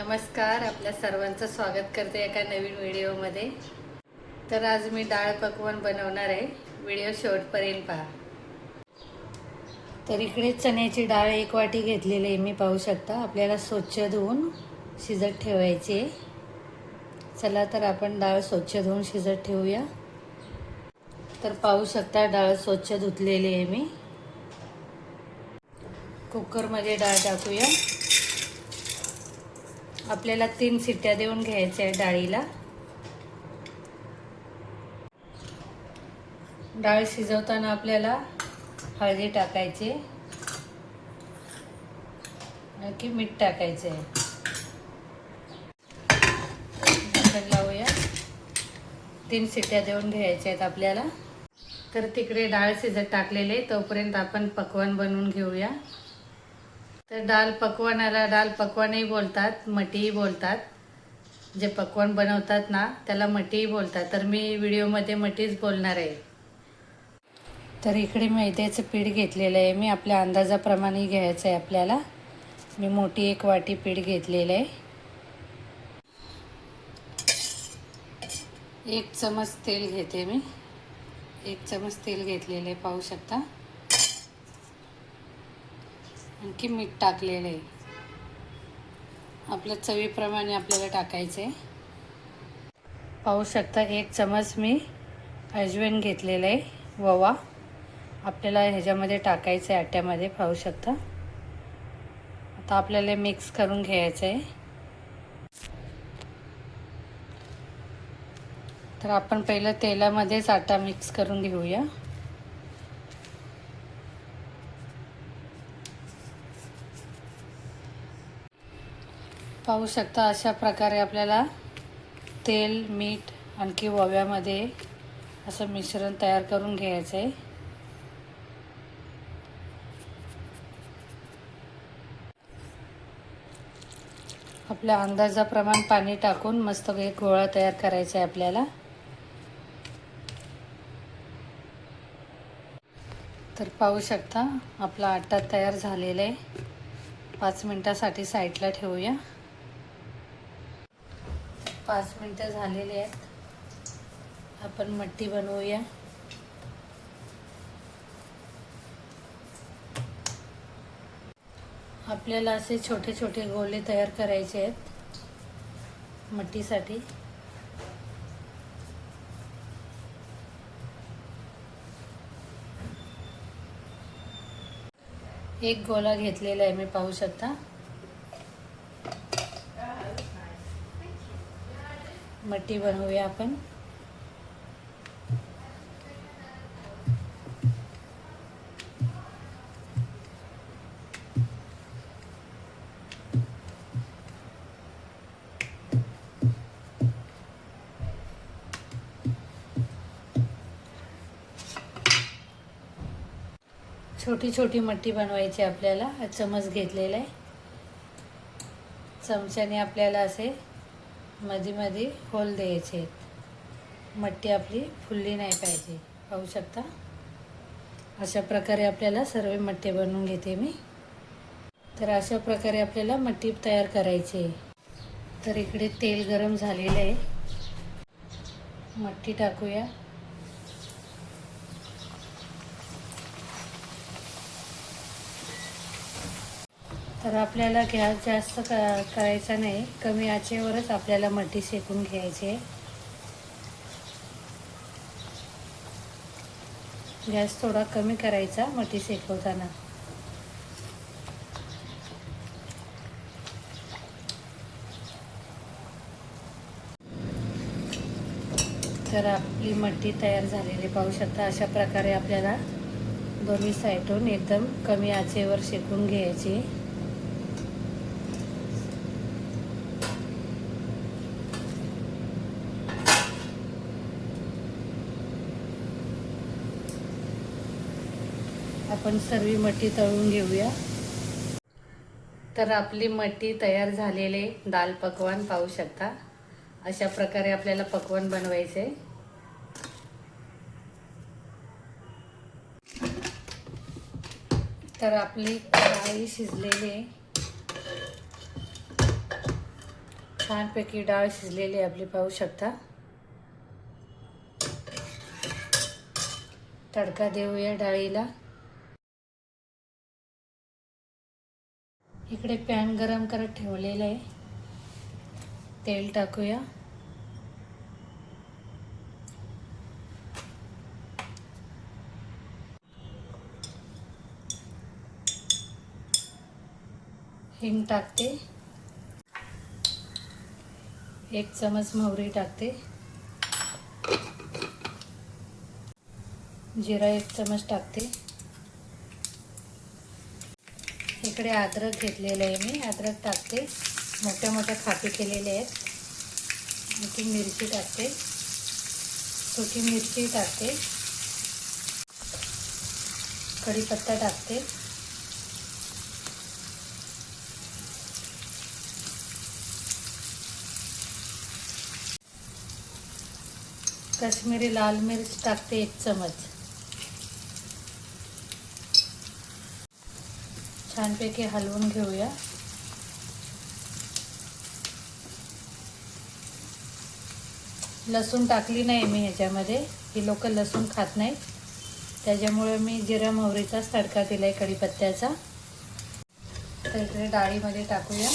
नमस्कार आपल्या सर्वांचं स्वागत करते एका नवीन व्हिडिओमध्ये. तर आज मी डाळ पकवान बनवणार आहे. व्हिडिओ शेवटपर्यंत पहा. तर इकडे चण्याची डाळ एक वाटी घेतलेली आहे मी पाहू शकता. आपल्याला स्वच्छ धुवून शिजत ठेवायची आहे. चला तर आपण डाळ स्वच्छ धुवून शिजत ठेवूया. तर पाहू शकता डाळ स्वच्छ धुतलेली आहे मी. कुकरमध्ये डाळ टाकूया. आपल्याला तीन सिट्ट्या देऊन घ्यायच्या आहे डाळीला. डाळ शिजवताना आपल्याला हळदी टाकायची आणखी मीठ टाकायचे आहे. लावूया. तीन शिट्ट्या देऊन घ्यायच्या आहेत आपल्याला. तर तिकडे डाळ शिजत टाकलेले तोपर्यंत आपण पकवान बनवून घेऊया. तर डाल पकवानाला डाल पकवानही बोलतात मटीही बोलतात. जे पकवान बनवतात ना त्याला मटीही बोलतात. तर मी व्हिडिओमध्ये मटीच बोलणार आहे. तर इकडे मैद्याचं पीठ घेतलेलं आहे. मी आपल्या अंदाजाप्रमाणे घ्यायचं आहे आपल्याला. मी मोठी एक वाटी पीठ घेतलेलं आहे. एक चमच तेल घेते मी. एक चमच तेल घेतलेलं आहे पाहू शकता. आणखी मीठ टाकलेलं. आहे आपल्या चवीप्रमाणे आपल्याला टाकायचं. आहे पाहू शकता एक चमच मी अजवेन घेतलेलं आहे ववा. आपल्याला ह्याच्यामध्ये टाकायचं आहे आट्यामध्ये पाहू शकता. आता आपल्याला मिक्स करून घ्यायचं. आहे तर आपण पहिलं तेलामध्येच आटा मिक्स करून घेऊया. पाहू शकता अशा प्रकारे आपल्याला तेल मीठ आणखी ओव्यामध्ये असं मिश्रण तयार करून घ्यायचं आहे. आपल्या अंदाजाप्रमाणे पाणी टाकून मस्त एक गोळा तयार करायचा आहे आपल्याला. तर पाहू शकता आपला आटा तयार झालेला आहे. पाच मिनटासाठी साईडला ठेवूया. पाच मिनटं झालेले आहेत. आपण मट्टी बनवूया. आपल्याला असे छोटे छोटे गोले तयार करायचे आहेत मट्टीसाठी. एक गोला घेतलेला आहे मी पाहू शकता. मट्टी बनवूया आपण. छोटी छोटी मट्टी बनवायची आपल्याला. चमच घेतलेला आहे. चमच्याने आपल्याला असे मध्ये मध्ये होल द्यायचे आहेत. मट्टी आपली फुलली नाही पाहिजे. पाहू शकता? अशा प्रकारे आपल्याला सर्व मट्टे बनवून घेते मी. तर अशा प्रकारे आपल्याला मट्टी तयार करायची आहे. तर इकडे तेल गरम झालेलं आहे. मट्टी टाकूया. तर आपल्याला गॅस जास्त क करायचा नाही. कमी आचेवरच आपल्याला मठी शेकून घ्यायची. गॅस थोडा कमी करायचा मठी शेकवताना तर आपली मट्टी तयार झालेली पाहू शकता अशा प्रकारे आपल्याला दोन्ही साईडून एकदम कमी आचेवर शेकून घ्यायची. आपण सर्व मठी तळून घेऊया. तर आपली मठी तयार झालेले दाल पकवान पाहू शकता. अशा प्रकारे आपल्याला पकवान बनवायचे. तर आपली डाळी शिजलेली आहे. छानपैकी डाळ शिजलेली आपली पाहू शकता. तडका देऊया डाळीला. इकडे पॅन गरम करत ठेवलेलं आहे. तेल टाकूया. हिंग टाकते. एक चमच मोहरी टाकते. जिरा एक चमच टाकते. इकडे अद्रक घेतलेलं आहे मी. अद्रक टाकते. मोठ्या मोठ्या खापी केलेल्या आहेत. मोठी मिरची टाकते. सुकी मिरची टाकते. कढीपत्ता टाकते. काश्मीरी लाल मिर्च टाकते एक चमच. छानपैकी हलवून घेऊया. लसूण टाकली नाही मी ह्याच्यामध्ये. ही लोक लसूण खात नाहीत. त्याच्यामुळे मी जिरा मोहरीचाच तडका दिला आहे कढीपत्त्याचा. तर इकडे डाळीमध्ये टाकूया.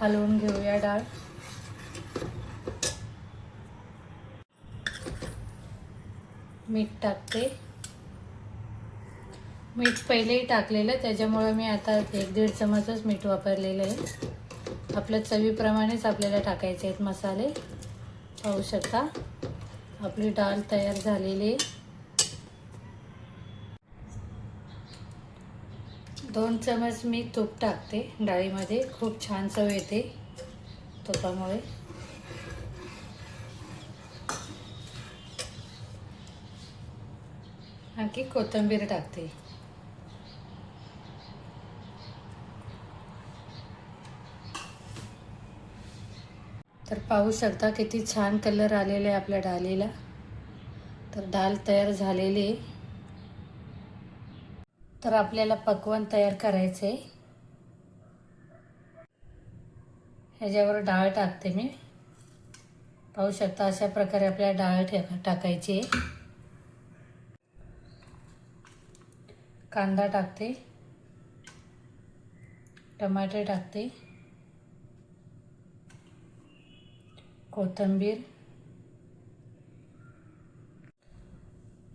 हलवून घेऊया डाळ. मीठ टाकते. मीठ पहिलेही टाकलेलं त्याच्यामुळे मी आता एक दीड चमचच मीठ वापरलेलं आहे. आपल्या चवीप्रमाणेच आपल्याला टाकायचे आहेत मसाले. पाहू शकता. आपली डाळ तयार झालेली आहे. दोन चमच मी तूप टाकते डाळीमध्ये. खूप छान चव येते तुपामुळे. आणखी कोथिंबीर टाकते तर पाहू शकता किती छान कलर आलेले आहे आपल्या डाळीला. तर डाळ तयार झालेली आहे. तर आपल्याला पकवान तयार करायचे ह्याच्यावर डाळ टाकते मी. पाहू शकता अशा प्रकारे आपल्याला डाळ टाकायची आहे. कांदा टाकते. टमाटे टाकते. कोथिंबीर.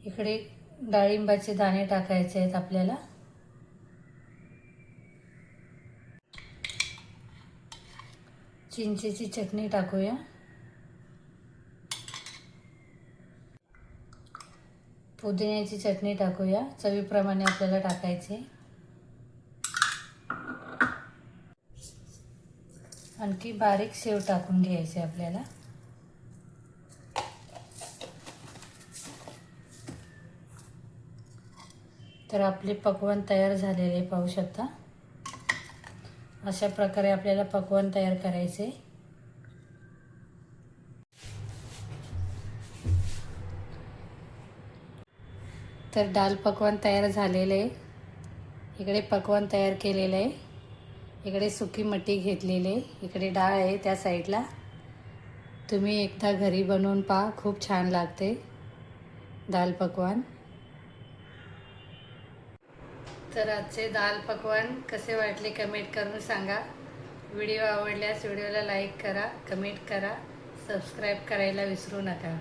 इकडे डाळिंबाचे दाणे टाकायचे आहेत आपल्याला. चिंचेची चटणी टाकूया. पुदिन्याची चटणी टाकूया. चवीप्रमाणे आपल्याला टाकायचे. आणखी बारीक शेव टाकून घ्यायचे आपल्याला. तर आपले पकवान तयार झालेले पाहू शकता. अशा प्रकारे आपल्याला पकवान तयार करायचे. तर दाल पकवान तयार झालेलं आहे. इकडे पकवान तयार केलेलं आहे. इकडे सुकी मटी घेतलेली आहे. इकडे डाळ आहे त्या साईडला. तुम्ही एकदा घरी बनवून पहा खूप छान लागते दाल पकवान. तर आजचे दाल पकवान कसे वाटले कमेंट करून सांगा. व्हिडिओ आवडल्यास व्हिडिओला लाईक करा कमेंट करा सबस्क्राईब करायला विसरू नका.